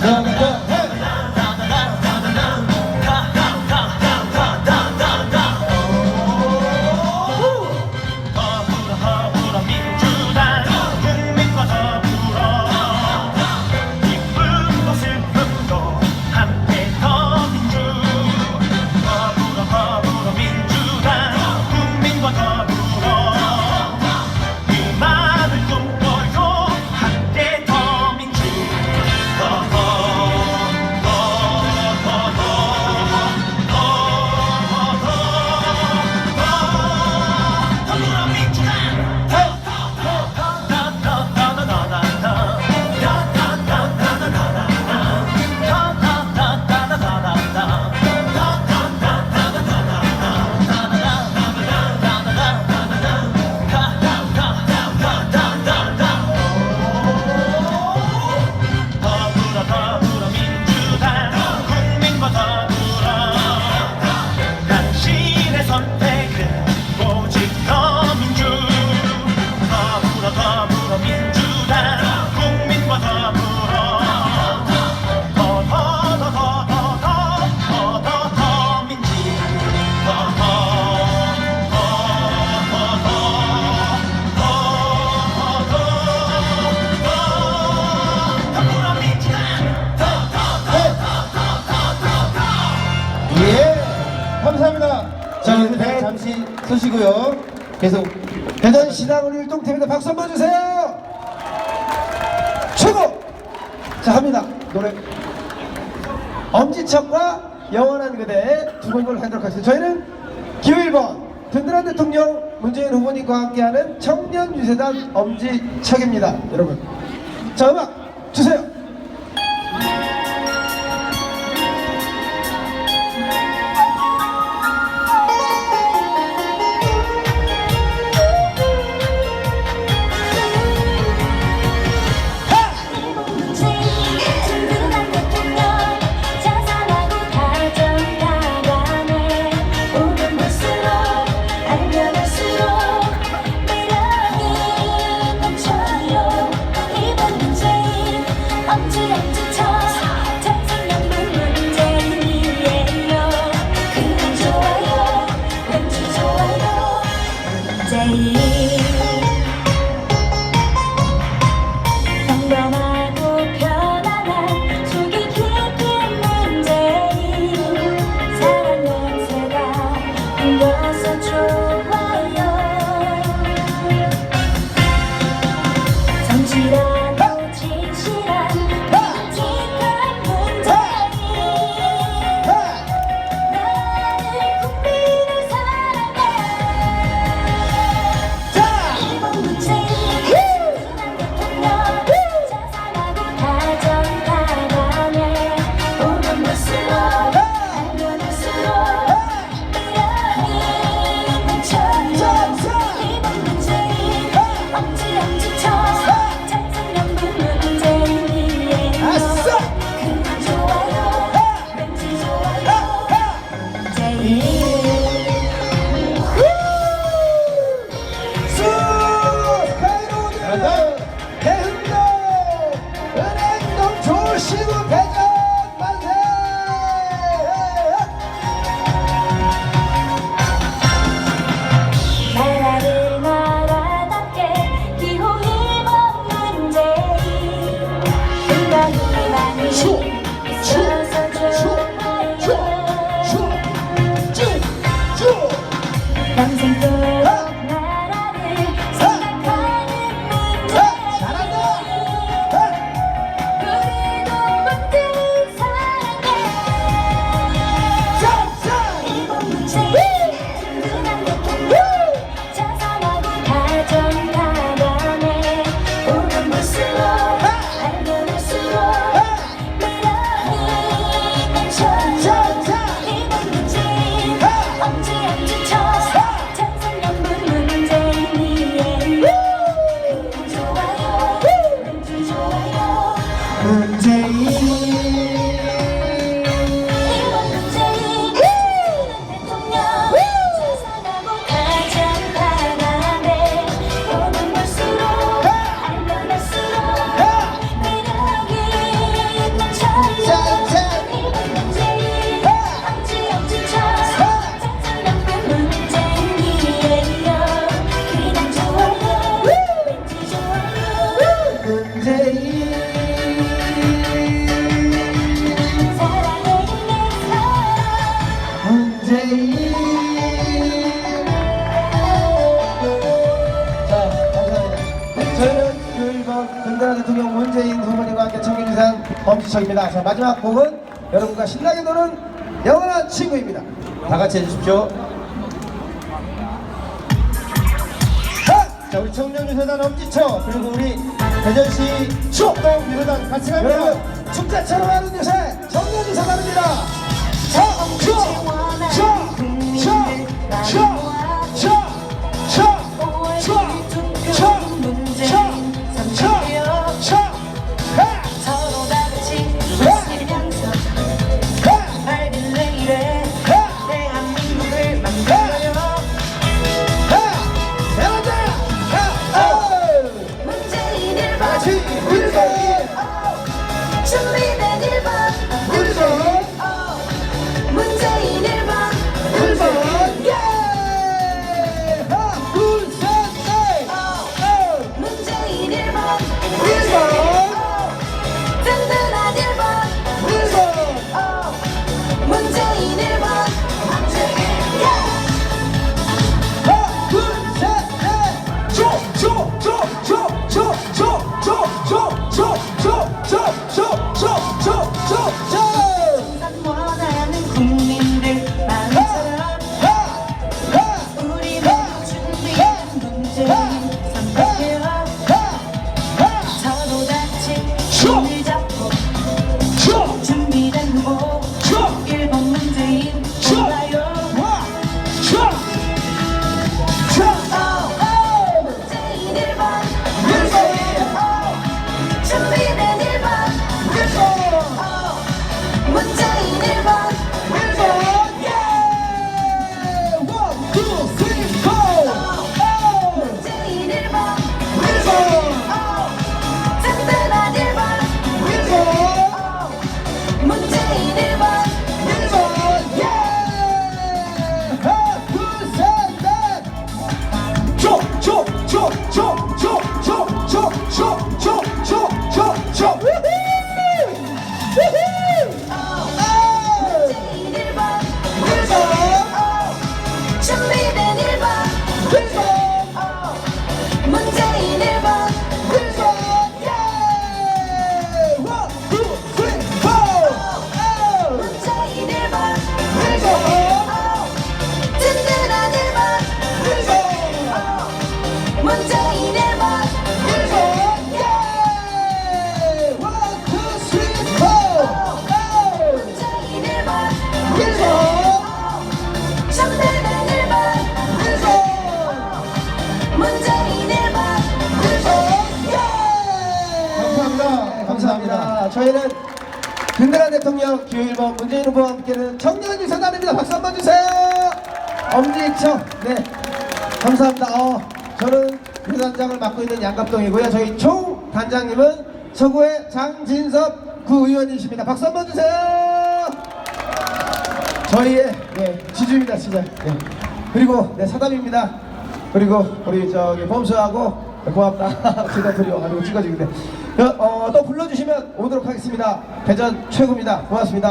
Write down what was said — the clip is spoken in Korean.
감사합니다. something. 계속 대전 시당 우리 일동팀인데 박수 한번 주세요. 최고. 자 합니다 노래. 엄지척과 영원한 그대 두 곡을 하도록 하겠습니다. 저희는 기호 1번 든든한 대통령 문재인 후보님과 함께하는 청년 유세단 엄지척입니다. 여러분. 자 음악 주세요. 엄지척입니다. 자 마지막 곡은 여러분과 신나게 노는 영원한 친구입니다. 다 같이 해주십시오. 자, 자 우리 청년유세단 엄지척 그리고 우리 대전시 추억동 유세단 같이 갑니다. 여러분 축제처럼 하는 유세 청년유세단입니다. 자, 추억 추억 추억 추억 같이 감사합니다. 저희는 든든한 대통령 1번 문재인 후보와 함께하는 청년 유세단입니다. 박수 한번 주세요. 엄지척. 네. 감사합니다. 어, 저는 유단장을 맡고 있는 양갑동이고요. 저희 총 단장님은 서구의 장진섭 구의원이십니다. 박수 한번 주세요. 저희의 네, 지주입니다, 진짜. 네. 그리고 네, 사담입니다. 그리고 우리 저기 범수하고 고맙다. 제가 드려 가지고 찍어주는데 어, 또 불러주시면 오도록 하겠습니다. 대전 최고입니다. 고맙습니다.